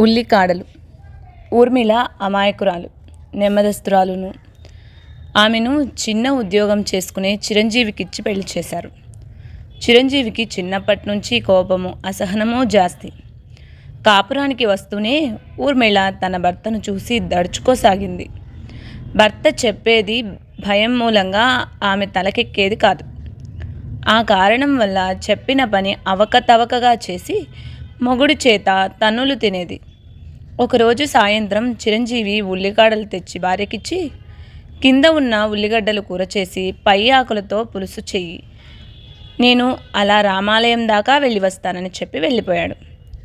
ఉల్లికాడలు ఊర్మిళ అమాయకురాలు నెమ్మదస్తురాలును. ఆమెను చిన్న ఉద్యోగం చేసుకునే చిరంజీవికిచ్చి పెళ్ళి చేశారు. చిరంజీవికి చిన్నప్పటి నుంచి కోపము అసహనము జాస్తి. కాపురానికి వస్తూనే ఊర్మిళ తన భర్తను చూసి దడుచుకోసాగింది. భర్త చెప్పేది భయం మూలంగా ఆమె తలకెక్కేది కాదు. ఆ కారణం వల్ల చెప్పిన పని అవకతవకగా చేసి మొగుడి చేత తన్నులు తినేది. ఒకరోజు సాయంత్రం చిరంజీవి ఉల్లిగడ్డలు తెచ్చి భార్యకిచ్చి కింద ఉన్న ఉల్లిగడ్డలు కూర చేసి పై ఆకులతో పులుసు చెయ్యి. నేను అలా రామాలయం దాకా వెళ్ళి వస్తానని చెప్పి వెళ్ళిపోయాడు.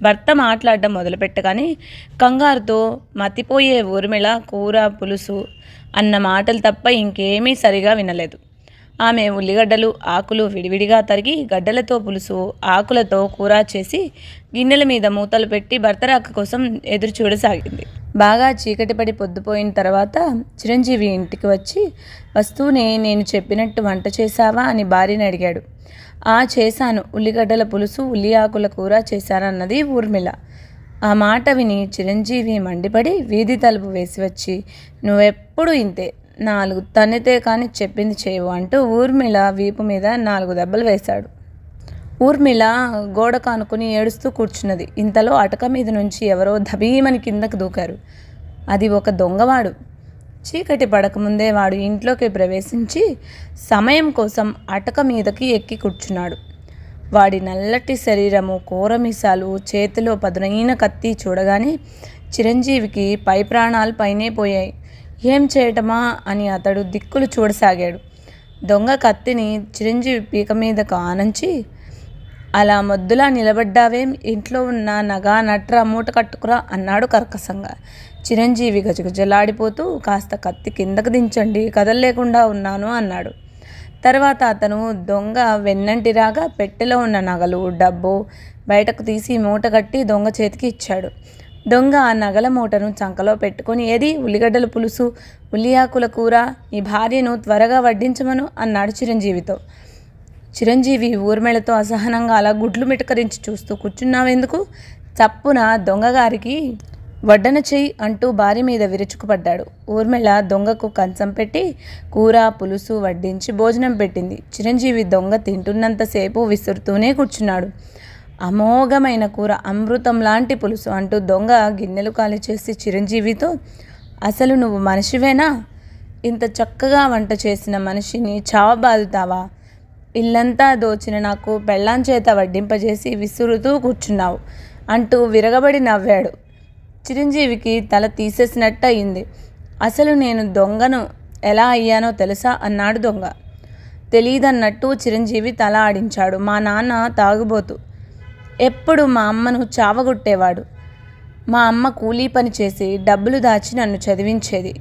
భర్త మాట్లాడడం మొదలుపెట్టగానే కంగారుతో మతిపోయే ఊర్మిళ కూర పులుసు అన్న మాటలు తప్ప ఇంకేమీ సరిగా వినలేదు. ఆమె ఉల్లిగడ్డలు ఆకులు విడివిడిగా తరిగి గడ్డలతో పులుసు ఆకులతో కూర చేసి గిన్నెల మీద మూతలు పెట్టి భర్త రాక కోసం ఎదురు చూడసాగింది. బాగా చీకటి పడి పొద్దుపోయిన తర్వాత చిరంజీవి ఇంటికి వచ్చి వస్తూనే నేను చెప్పినట్టు వంట చేశావా? అని భార్యని అడిగాడు. ఆ చేశాను. ఉల్లిగడ్డల పులుసు ఉల్లి ఆకుల కూర చేశానన్నది ఊర్మిళ. ఆ మాట విని చిరంజీవి మండిపడి వీధి తలుపు వేసి వచ్చి నువ్వెప్పుడు ఇంతే? నాలుగు తన్నితే కానీ చెప్పింది చేయవు అంటూ ఊర్మిళ వీపు మీద నాలుగు దెబ్బలు వేశాడు. ఊర్మిళ గోడ కానుకుని ఏడుస్తూ కూర్చున్నది. ఇంతలో అటక మీద నుంచి ఎవరో ధబీమని కిందకు దూకారు. అది ఒక దొంగవాడు. చీకటి పడకముందే వాడు ఇంట్లోకి ప్రవేశించి సమయం కోసం అటక మీదకి ఎక్కి కూర్చున్నాడు. వాడి నల్లటి శరీరము కూరమిసాలు చేతిలో పదునైన కత్తి చూడగానే చిరంజీవికి పై ప్రాణాలు పైనే పోయాయి. ఏం చేయటమా అని అతడు దిక్కులు చూడసాగాడు. దొంగ కత్తిని చిరంజీవి పీక మీదకు ఆనంచి అలా మొద్దులా నిలబడ్డావేం? ఇంట్లో ఉన్న నగా నట్ర మూట కట్టుకురా అన్నాడు కర్కసంగా చిరంజీవి గజగజలాడిపోతూ కాస్త కత్తి కిందకు దించండి కదలలేకుండా ఉన్నాను అన్నాడు. తర్వాత అతను దొంగ వెన్నంటిరాగా పెట్టెలో ఉన్న నగలు డబ్బు బయటకు తీసి మూట కట్టి దొంగ చేతికి ఇచ్చాడు. దొంగ ఆ నగల మూటను చంకలో పెట్టుకొని ఏది? ఉల్లిగడ్డల పులుసు ఉల్లియాకుల కూర నీ భార్యను త్వరగా వడ్డించమను అన్నాడు చిరంజీవితో. చిరంజీవి ఊర్మిళతో అసహనంగా అలా గుడ్లు మిటకరించి చూస్తూ కూర్చున్నావెందుకు? చప్పున దొంగగారికి వడ్డన చెయ్యి అంటూ భార్య మీద విరుచుకుపడ్డాడు. ఊర్మిళ దొంగకు కంచం పెట్టి కూర పులుసు వడ్డించి భోజనం పెట్టింది. చిరంజీవి దొంగ తింటున్నంతసేపు విసురుతూనే కూర్చున్నాడు. అమోఘమైన కూర అమృతం లాంటి పులుసు అంటూ దొంగ గిన్నెలు ఖాళీ చేసి చిరంజీవితో అసలు నువ్వు మనిషివేనా? ఇంత చక్కగా వంట చేసిన మనిషిని చావబాదుతావా? ఇల్లంతా దోచిన నాకు పెళ్ళాం చేత వడ్డింపజేసి విసురుతూ కూర్చున్నావు అంటూ విరగబడి నవ్వాడు. చిరంజీవికి తల తీసేసినట్టు అయింది అసలు నేను దొంగను ఎలా అయ్యానో తెలుసా? అన్నాడు దొంగ. తెలియదన్నట్టు చిరంజీవి తల ఆడించాడు. మా నాన్న తాగుబోతు ఎప్పుడు మా అమ్మను చావగొట్టేవాడు. మా అమ్మ కూలీ పని చేసి డబ్బులు దాచి నన్ను చదివించేది.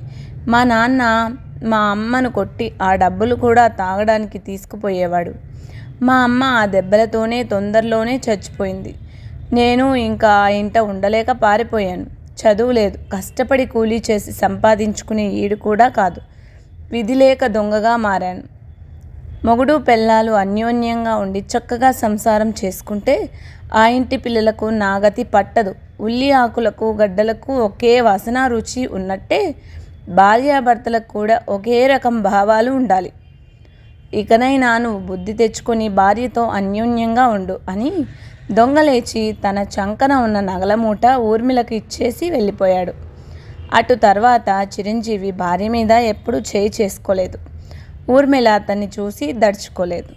మా నాన్న మా అమ్మను కొట్టి ఆ డబ్బులు కూడా తాగడానికి తీసుకుపోయేవాడు. మా అమ్మ ఆ దెబ్బలతోనే తొందరలోనే చచ్చిపోయింది. నేను ఇంకా ఆ ఇంట ఉండలేక పారిపోయాను. చదువు లేదు. కష్టపడి కూలీ చేసి సంపాదించుకునే ఈడు కూడా కాదు. విధి లేక దొంగగా మారాను. మొగుడు పెళ్ళాలు అన్యోన్యంగా ఉండి చక్కగా సంసారం చేసుకుంటే ఆ ఇంటి పిల్లలకు నాగతి పట్టదు. ఉల్లి ఆకులకు గడ్డలకు ఒకే వాసన రుచి ఉన్నట్టే భార్యాభర్తలకు కూడా ఒకే రకం భావాలు ఉండాలి. ఇకనైనా నువ్వు బుద్ధి తెచ్చుకొని భార్యతో అన్యోన్యంగా ఉండు అని దొంగలేచి తన చంకన ఉన్న నగల మూట ఊర్మిళకు ఇచ్చేసి వెళ్ళిపోయాడు. అటు తర్వాత చిరంజీవి భార్య మీద ఎప్పుడూ చేయి చేసుకోలేదు. ఊర్మిళ అతన్ని చూసి దడుచుకోలేదు.